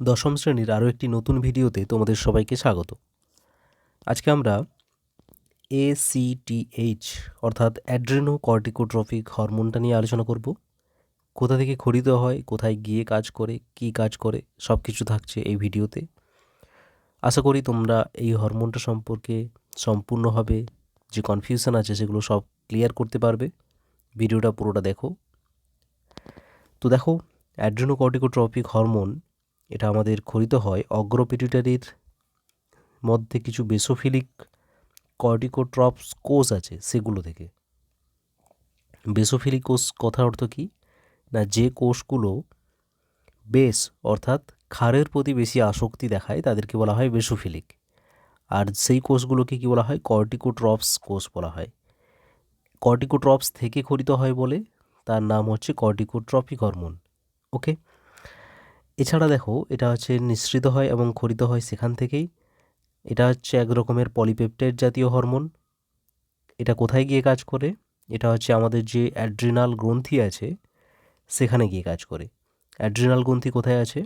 দশম শ্রেণির আরও একটি নতুন ভিডিওতে তোমাদের সবাইকে স্বাগত। আজকে আমরা এসিটিএইচ অর্থাৎ অ্যাড্রেনো কর্টিকোট্রফিক হরমোনটা নিয়ে আলোচনা করব। কোথা থেকে খরিত হয়, কোথায় গিয়ে কাজ করে, কি কাজ করে সব কিছু থাকছে এই ভিডিওতে। আশা করি তোমরা এই হরমোনটা সম্পর্কে সম্পূর্ণভাবে যে কনফিউশন আছে সেগুলো সব ক্লিয়ার করতে পারবে। ভিডিওটা পুরোটা দেখো। তো দেখো অ্যাড্রেনো অ্যাড্রেনোকর্টিকোট্রপিক হরমোন এটা আমাদের খরিত হয়। অগ্রপিটুটারির মধ্যে কিছু বেসোফিলিক কর্টিকোট্রপস কোষ আছে সেগুলো থেকে। বেসোফিলিক কোষ কথার অর্থ কী? না, যে কোষগুলো বেস অর্থাৎ ক্ষারের প্রতি বেশি আসক্তি দেখায়, তাদেরকে বলা হয় বেসোফিলিক। আর সেই কোষগুলোকে কী বলা হয়? কর্টিকোট্রপস কোষ বলা হয়। কর্টিকোট্রপস থেকে খরিত হয় বলে, তার নাম হচ্ছে কর্টিকোট্রপিক হরমোন। ওকে? এছাড়া দেখো, এটা হচ্ছে নিঃসৃত হয় এবং খরিত হয় সেখান থেকেই। এটা হচ্ছে এক রকমের পলিপেপটাইড জাতীয় হরমোন। এটা কোথায় গিয়ে কাজ করে? এটা হচ্ছে আমাদের যে অ্যাড্রিনাল গ্রন্থি আছে, সেখানে গিয়ে কাজ করে। অ্যাড্রিনাল গ্রন্থি কোথায় আছে?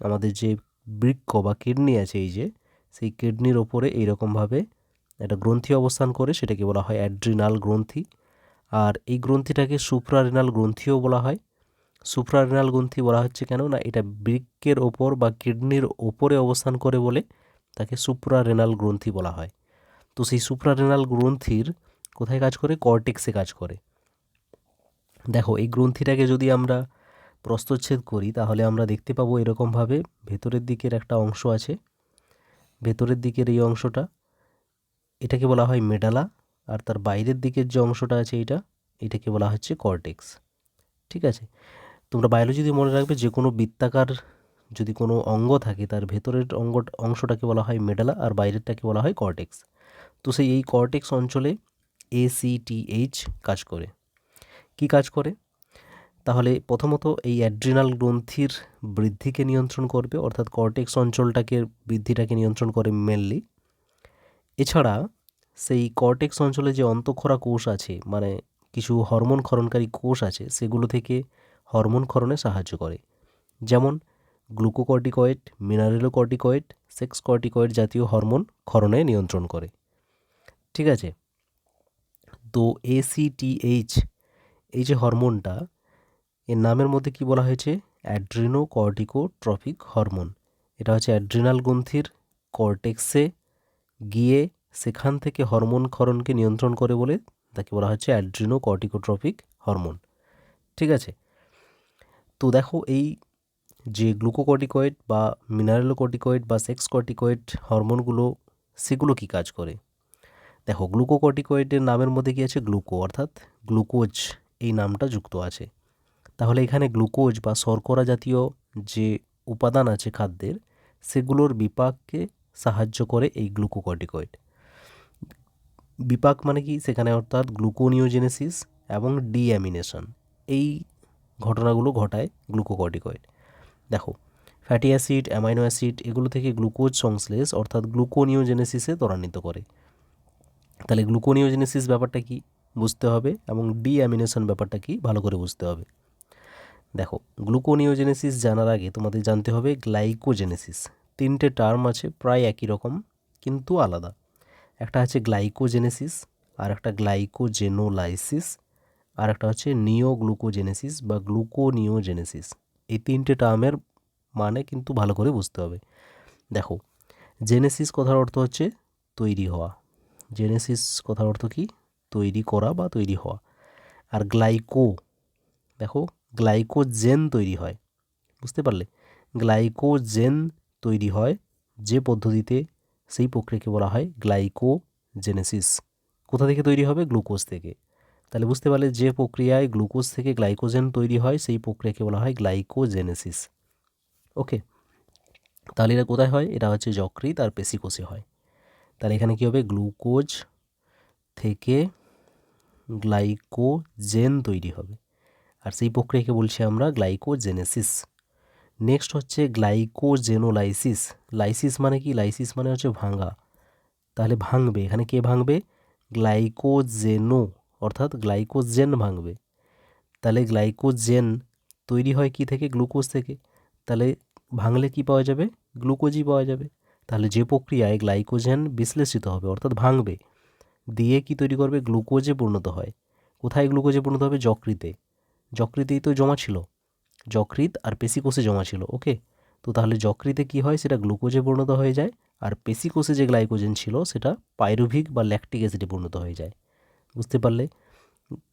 আমাদের যে বৃক্ষ বা কিডনি আছে, এই যে, সেই কিডনির ওপরে এইরকমভাবে একটা গ্রন্থি অবস্থান করে, সেটাকে বলা হয় অ্যাড্রিনাল গ্রন্থি। আর এই গ্রন্থিটাকে সুপ্রারিনাল গ্রন্থিও বলা হয়। সুপ্রারেনাল গ্রন্থি বলা হচ্ছে কেন না এটা বৃক্কের ওপর বা কিডনির ওপরে অবস্থান করে বলে তাকে সুপ্রারেনাল গ্রন্থি বলা হয়। তো সেই সুপ্রারেনাল গ্রন্থির কোথায় কাজ করে? কর্টেক্সে কাজ করে। দেখো, এই গ্রন্থিটাকে যদি আমরা প্রস্তচ্ছেদ করি, তাহলে আমরা দেখতে পাবো এরকমভাবে ভেতরের দিকের একটা অংশ আছে। ভেতরের দিকের এই অংশটা, এটাকে বলা হয় মেডালা, আর তার বাইরের দিকের যে অংশটা আছে এইটা, এটাকে বলা হচ্ছে কর্টেক্স ঠিক আছে? তোমরা বায়োলজিতে মনে রাখবে যে কোনো বৃত্তাকার যদি কোনো অঙ্গ থাকে, তার ভেতরের অঙ্গ, অংশটাকে বলা হয় মেডালা আর বাইরেরটাকে বলা হয় কর্টেক্স তো সেই এই কর্টেক্স অঞ্চলে এসিটিএইচ কাজ করে। কি কাজ করে? তাহলে প্রথমত এই অ্যাড্রিনাল গ্রন্থির বৃদ্ধিকে নিয়ন্ত্রণ করবে, অর্থাৎ কর্টেক্স অঞ্চলটাকে, বৃদ্ধিটাকে নিয়ন্ত্রণ করে মেনলি এছাড়া সেই কর্টেক্স অঞ্চলে যে অন্তঃক্ষরা কোষ আছে মানে কিছু হরমোন ক্ষরণকারী কোষ আছে, সেগুলো থেকে হরমোন ক্ষরণে সাহায্য করে। যেমন গ্লুকোকর্টিকয়েড, মিনারেলোকর্টিকয়েড সেক্স কর্টিকয়েড জাতীয় হরমোন ক্ষরণে নিয়ন্ত্রণ করে। ঠিক আছে? তো এসিটিএইচ এই যে হরমোনটা, এর নামের মধ্যে কি বলা হয়েছে? Adreno corticotrophic hormone. এটা হচ্ছে অ্যাড্রিনাল গ্রন্থির কর্টেক্সে গিয়ে সেখান থেকে হরমোন ক্ষরণকে নিয়ন্ত্রণ করে বলে তাকে বলা হচ্ছে অ্যাড্রিনো কর্টিকোট্রফিক হরমোন। ঠিক আছে? তো দেখো এই যে গ্লুকোকর্টিকয়েড বা মিনারেলোকর্টিকয়েড বা সেক্স কর্টিকয়েড হরমোনগুলো, সেগুলো কি কাজ করে? দেখো, গ্লুকোকর্টিকয়েডের নামের মধ্যে কি আছে? গ্লুকো, অর্থাৎ গ্লুকোজ এই নামটা যুক্ত আছে। তাহলে এখানে গ্লুকোজ বা শর্করা জাতীয় যে উপাদান আছে খাদ্যের, সেগুলোর বিপাককে সাহায্য করে এই গ্লুকোকর্টিকয়েড। বিপাক মানে কি? সেখানে অর্থাৎ গ্লুকোনিওজেনেসিস এবং ডিঅ্যামিনেশন। এই ঘটনাগুলো ঘটায় গ্লুকোকর্টিকয়েড। দেখো, ফ্যাটি অ্যাসিড, অ্যামাইনো অ্যাসিড, এগুলো থেকে গ্লুকোজ সংশ্লেষ অর্থাৎ গ্লুকোনিওজেনেসিসে ত্বরান্বিত করে। তাহলে গ্লুকোনিওজেনেসিস ব্যাপারটা কি বুঝতে হবে এবং ডিঅ্যামিনেশন ব্যাপারটা কি ভালো করে বুঝতে হবে। দেখো, গ্লুকোনিওজেনেসিস জানার আগে তোমাদের জানতে হবে গ্লাইকোজেনেসিস। তিনটে টার্ম আছে, প্রায় একই রকম, কিন্তু আলাদা। একটা আছে গ্লাইকোজেনেসিস আর একটা গ্লাইকোজেনোলাইসিস। আর একটা হচ্ছে নিওগ্লুকোজেনেসিস বা গ্লুকোনিওজেনেসিস। এই তিনটে টার্মের মানে কিন্তু ভালো করে বুঝতে হবে। দেখো, জেনেসিস কথার অর্থ হচ্ছে তৈরি হওয়া। জেনেসিস কথার অর্থ কি? তৈরি করা বা তৈরি হওয়া। আর গ্লাইকো, দেখো, গ্লাইকোজেন তৈরি হয়। বুঝতে পারলে? গ্লাইকোজেন তৈরি হয় যে পদ্ধতিতে সেই প্রক্রিয়াকে বলা হয় গ্লাইকোজেনেসিস। কোথা থেকে তৈরি হবে? গ্লুকোজ থেকে। তাহলে বুঝতে পারলে যে প্রক্রিয়ায় গ্লুকোজ থেকে গ্লাইকোজেন তৈরি হয়, সেই প্রক্রিয়াকে বলা হয় গ্লাইকোজেনেসিস। ওকে, তাহলে এটা কোথায় হয়? এটা হচ্ছে যকৃত আর পেশিকোষে হয়। তাহলে এখানে কী হবে? গ্লুকোজ থেকে গ্লাইকোজেন তৈরি হবে। আর সেই প্রক্রিয়াকে বলছি আমরা গ্লাইকোজেনেসিস। নেক্সট হচ্ছে গ্লাইকোজেনোলাইসিস। লাইসিস মানে কি? লাইসিস মানে হচ্ছে ভাঙা তাহলে ভাঙবে। এখানে কে ভাঙবে? গ্লাইকোজেনো। অর্থাৎ গ্লাইকোজেন ভাঙবে। তাহলে গ্লাইকোজেন তৈরি হয় কি থেকে? গ্লুকোজ থেকে। তাহলে ভাঙলে কি পাওয়া যাবে? গ্লুকোজই পাওয়া যাবে। তাহলে যে প্রক্রিয়ায় গ্লাইকোজেন বিশ্লেষিত হবে, অর্থাৎ ভাঙবে, দিয়ে কি তৈরি করবে? গ্লুকোজে পরিণত হয়। কোথায় গ্লুকোজে পরিণত হবে? যকৃতে। যকৃতেই তো জমা ছিল। যকৃত আর পেশিকোষে জমা ছিল, ওকে? তো তাহলে যকৃতে কি হয়? সেটা গ্লুকোজে পরিণত হয়ে যায়, আর পেশিকোষে যে গ্লাইকোজেন ছিল, সেটা পাইরুভিক বা ল্যাকটিক অ্যাসিডে পরিণত হয়ে যায়। বুঝতে পারলে?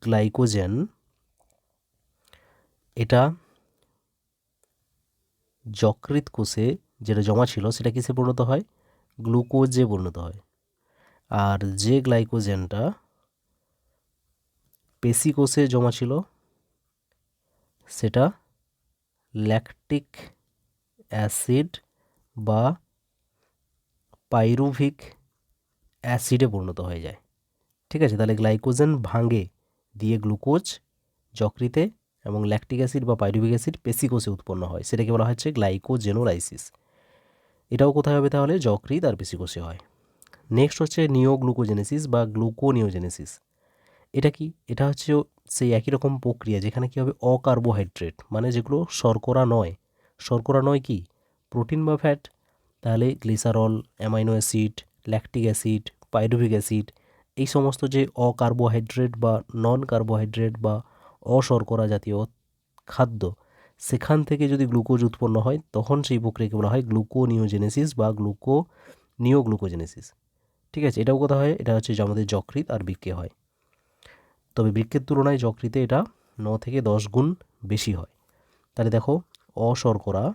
গ্লাইকোজেন, এটা যকৃত কোষে যেটা জমা ছিল সেটা কিসে পরিণত হয়? গ্লুকোজে পরিণত হয়। আর যে গ্লাইকোজেনটা পেশি কোষে জমা ছিল, সেটা ল্যাকটিক অ্যাসিড বা পাইরুভিক অ্যাসিডে পরিণত হয়ে যায়। ঠিক আছে? তাহলে গ্লাইকোজেন ভাঙে দিয়ে গ্লুকোজ যকৃতে এবং ল্যাকটিক অ্যাসিড বা পাইরুভিক অ্যাসিড পেশিকোষে উৎপন্ন হয়। সেটাকে বলা হচ্ছে গ্লাইকোজেনোলাইসিস এটাও কোথায় হবে তাহলে? যকৃত আর পেশিকোষে হয়। নেক্সট হচ্ছে নিওগ্লুকোজেনেসিস বা গ্লুকোনিওজেনেসিস এটা কি? এটা হচ্ছে সেই একই রকম প্রক্রিয়া যেখানে কী হবে? অকার্বোহাইড্রেট মানে যেগুলো শর্করা নয়। শর্করা নয় কি? প্রোটিন বা ফ্যাট তাহলে glycerol amino acid lactic acid pyruvic acid এই সমস্ত যে অকার্বোহাইড্রেট বা নন কার্বোহাইড্রেট বা অশর্করা জাতীয় খাদ্য, সেখান থেকে যদি গ্লুকোজ উৎপন্ন হয়, তখন সেই প্রক্রিয়াকে বলা হয় গ্লুকোনিওজেনেসিস বা গ্লুকো নিওগ্লুকোজেনেসিস ঠিক আছে? এটাও কথা হয়? এটা হচ্ছে যে আমাদের যকৃত আর বৃক্কে হয়। তবে বৃক্কের তুলনায় যকৃতে এটা ন থেকে দশ গুণ বেশি হয়। তাহলে দেখো অশর্করা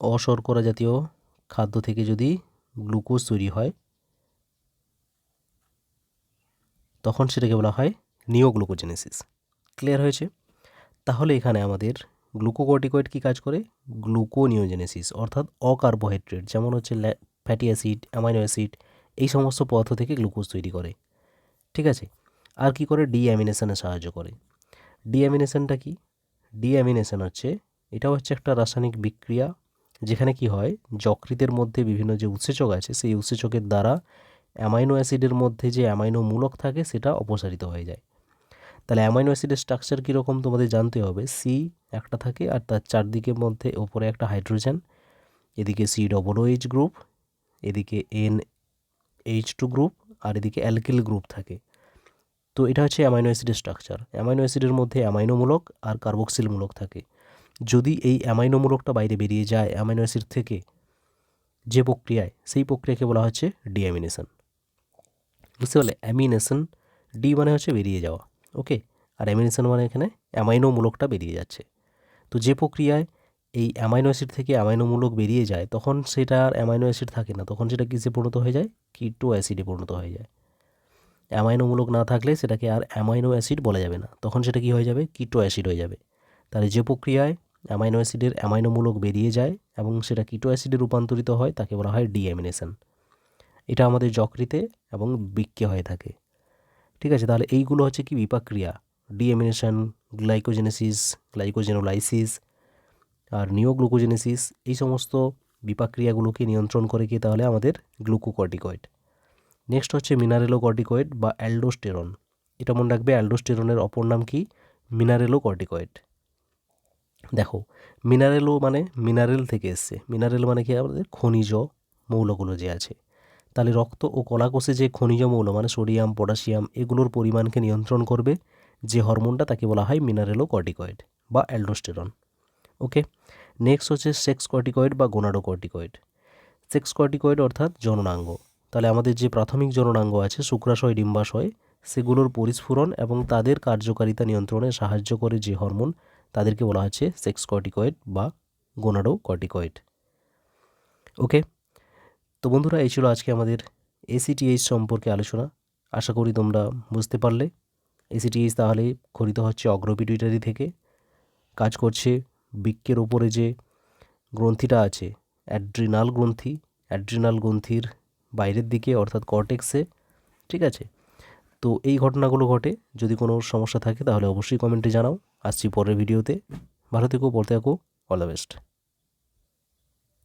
অশর্করা জাতীয় খাদ্য থেকে যদি গ্লুকোজ তৈরি হয়, তখন সেটাকে বলা হয় নিওগ্লুকোজেনেসিস। ক্লিয়ার হয়েছে? তাহলে এখানে আমাদের গ্লুকোকর্টিকয়েড কী কাজ করে? গ্লুকোনিওজেনেসিস, অর্থাৎ অকার্বোহাইড্রেট, যেমন হচ্ছে ফ্যাটি অ্যাসিড, অ্যামাইনো অ্যাসিড, এই সমস্ত পদার্থ থেকে গ্লুকোজ তৈরি করে। ঠিক আছে? আর কি করে? ডিঅ্যামিনেশনে সাহায্য করে। ডিঅ্যামিনেশনটা কি? ডিঅ্যামিনেশন হচ্ছে এটা হচ্ছে একটা রাসায়নিক বিক্রিয়া যেখানে কি হয়, যকৃতের মধ্যে বিভিন্ন যে উৎসেচক আছে, সেই উৎসেচকের দ্বারা অ্যামাইনো অ্যাসিডের মধ্যে যে অ্যামাইনো মূলক থাকে, সেটা অপসারিত হয়ে যায়। তাহলে অ্যামাইনো অ্যাসিডের স্ট্রাকচার কীরকম তোমাদের জানতে হবে? সি একটা থাকে আর তার চারদিকের মধ্যে ওপরে একটা হাইড্রোজেন, এদিকে সি ডবল এইচ গ্রুপ এদিকে এন এইচ টু গ্রুপ আর এদিকে অ্যালকিল গ্রুপ থাকে। তো এটা হচ্ছে অ্যামাইনো অ্যাসিডের স্ট্রাকচার। অ্যামাইনো অ্যাসিডের মধ্যে অ্যামাইনোমূলক আর কার্বক্সিলমূলক থাকে। যদি এই অ্যামাইনো অ্যামাইনোমূলকটা বাইরে বেরিয়ে যায় অ্যামাইনো অ্যাসিড থেকে যে প্রক্রিয়ায়, সেই প্রক্রিয়াকে বলা হচ্ছে ডিঅ্যামিনেশন। বুঝতে পারলে? অ্যামিনেশন ডি মানে হচ্ছে বেরিয়ে যাওয়া, ওকে? আর অ্যামিনেশন মানে এখানে অ্যামাইনোমূলকটা বেরিয়ে যাচ্ছে। তো যে প্রক্রিয়ায় এই অ্যামাইনো অ্যাসিড থেকে অ্যামাইনোমূলক বেরিয়ে যায়, তখন সেটা আর অ্যামাইনো অ্যাসিড থাকে না। তখন সেটা কিসে পরিণত হয়ে যায়? কিটো অ্যাসিডে পরিণত হয়ে যায়। অ্যামাইনোমূলক না থাকলে সেটাকে আর অ্যামাইনো অ্যাসিড বলা যাবে না। তখন সেটা কী হয়ে যাবে? কিটো অ্যাসিড হয়ে যাবে। তাহলে যে প্রক্রিয়ায় অ্যামাইনো অ্যাসিডের অ্যামাইনোমূলক বেরিয়ে যায় এবং সেটা কিটো অ্যাসিডে রূপান্তরিত হয়, তাকে বলা হয় ডিঅ্যামিনেশন এটা আমাদের যকৃতে এবং বৃক্কে হয়ে থাকে। ঠিক আছে, তাহলে এইগুলো হচ্ছে কি বিপাক্রিয়া? ডিএমিনেশন, গ্লাইকোজেনেসিস, গ্লাইকোজেনোলাইসিস আর নিওগ্লুকোজেনেসিস, এই সমস্ত বিপাক্রিয়াগুলোকে নিয়ন্ত্রণ করে কি? তাহলে আমাদের গ্লুকোকর্টিকয়েড। নেক্সট হচ্ছে মিনারেলো কর্টিকয়েড বা অ্যালডোস্টেরন। এটা মনে রাখবে, অ্যালডোস্টেরনের অপর নাম কি? মিনারেলো কর্টিকয়েড দেখো, মিনারেলও মানে মিনারেল থেকে এসছে। মিনারেল মানে কি আমাদের? খনিজ মৌলগুলো যে আছে। তাহলে রক্ত ও কলাকোষে যে খনিজ মৌল মানে সোডিয়াম, পটাশিয়াম, এগুলোর পরিমাণকে নিয়ন্ত্রণ করবে। যে হরমোনটা তাকে বলা হয় মিনারেলো কর্টিকয়েড বা অ্যালডোস্টেরন। ওকে? নেক্সট হচ্ছে সেক্স কর্টিকয়েড বা গোনাডো কর্টিকয়েড সেক্স কর্টিকয়েড অর্থাৎ জননাঙ্গ। তাহলে আমাদের যে প্রাথমিক জননাঙ্গ আছে, শুক্রাশয়, ডিম্বাশয়, সেগুলোর পরিস্ফুরণ এবং তাদের কার্যকারিতা নিয়ন্ত্রণে সাহায্য করে যে হরমোন তাদেরকে বলা হচ্ছে সেক্স কর্টিকয়েড বা গোনাডো কর্টিকয়েড। ওকে, তো বন্ধুরা, এই ছিল আজকে আমাদের এসিটিএইচ সম্পর্কে আলোচনা। আশা করি তোমরা বুঝতে পারলে। এসিটিএইচ তাহলে খরিত হচ্ছে অগ্রপিটুইটারি থেকে। কাজ করছে বৃক্কের ওপরে যে গ্রন্থিটা আছে, অ্যাড্রিনাল গ্রন্থি। অ্যাড্রিনাল গ্রন্থির বাইরের দিকে, অর্থাৎ কর্টেক্সে, ঠিক আছে? তো এই ঘটনাগুলো ঘটে। যদি কোনো সমস্যা থাকে তাহলে অবশ্যই কমেন্টে জানাও। আসছি পরের ভিডিওতে। ভালো থেকো পড়তে থাকো অল দ্য বেস্ট